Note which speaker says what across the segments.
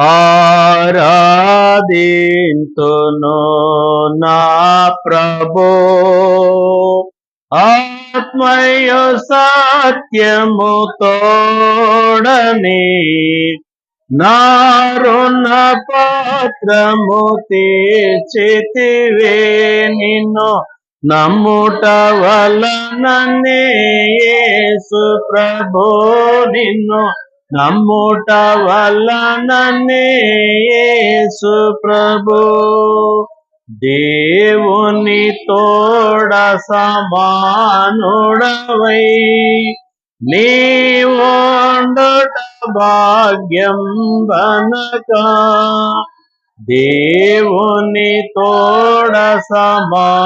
Speaker 1: ఆరాధింతును నా ప్రభో. ఆత్మయు సత్యము తోడని నారుణ పాత్రము తీర్చితివే నిన్ను నమ్ముట వలననే ప్రభో నిన్ను నమ్ముట వలననే యేసు ప్రభు. దేవుని తోడ సమానుడవై. నీవోండుట భాగ్యం బనక దేవుని తోడ సమానుడవై.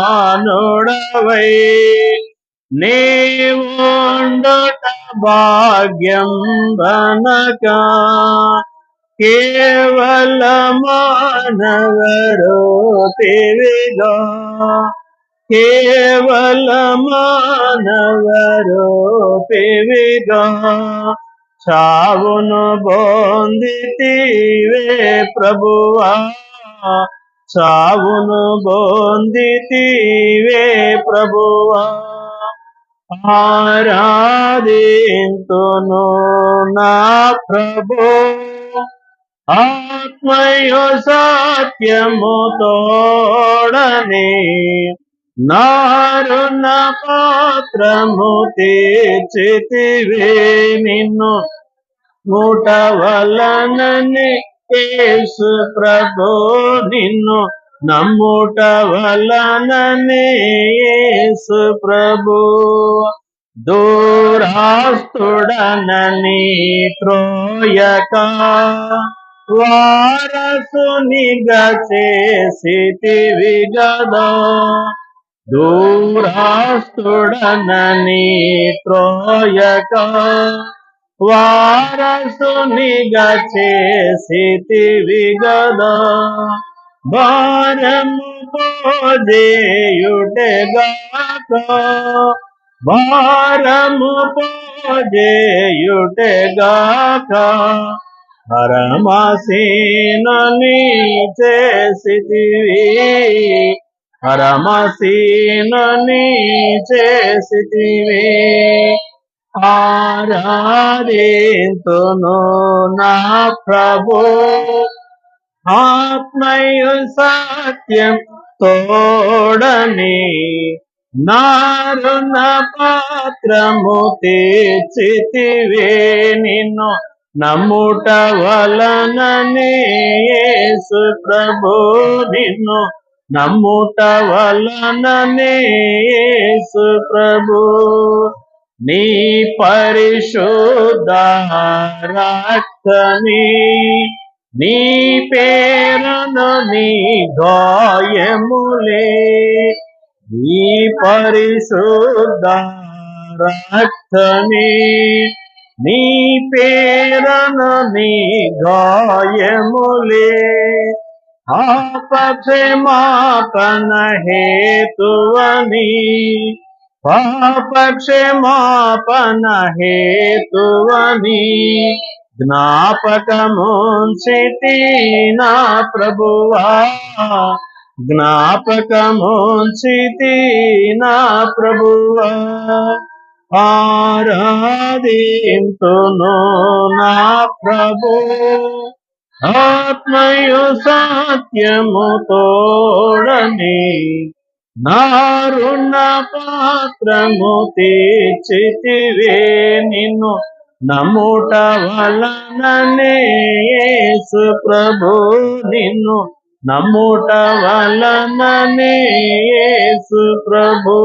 Speaker 1: నీవు భాగ్యం బనక. కేవల మానవరో కేవల మానవరో చావును బోందితివే ప్రభువా. చావును బోందితివే ప్రభువా. ఆరాధింతును నా ప్రభు. ఆత్మయో సత్యము తోడని నారుణ పాత్రము తీర్చితివే నిన్ను మూట వలనని కేసు ప్రభు నిన్ను నమ్ముట వలనని యేసు ప్రభు దూరాస్తుడనని త్రోయక వారసునిగా చేసితివి గదా దూరాస్తుడనని త్రోయక వారసునిగా చేసితివి గదా భారము పోజేయుటగాక. భారము పోజేయుటగాక. పరమసీనని చేసితివి. పరమసీనని చేసితివి. ఆరాధింతును నా ప్రభు. ఆత్మయు సత్యం తోడని నారుణ పాత్రము తీర్చితివే నిన్ను నమ్ముట వలననే ప్రభు నిన్ను నమ్ముట వలననే ప్రభు. నీ పరిశుద్ధ రక్తని నీ పేరును నీ గాయములే నీ పరిశుద్ధ రక్తమే. నీ పేరును నీ గాయములే పాపక్షమాపణ హేతువని. పాపక్షమాపణ హేతువని. జ్ఞాపకముంచితి నా ప్రభువా. జ్ఞాపకముంచితి నా ప్రభువా. ఆరాధింతును నా ప్రభు. ఆత్మయు సత్యము తోడని నారుణ పాత్రము తీర్చితివే నిన్ను నమ్ముట వలననే ప్రభు నిన్ను. నమ్ముట వలననే ప్రభు.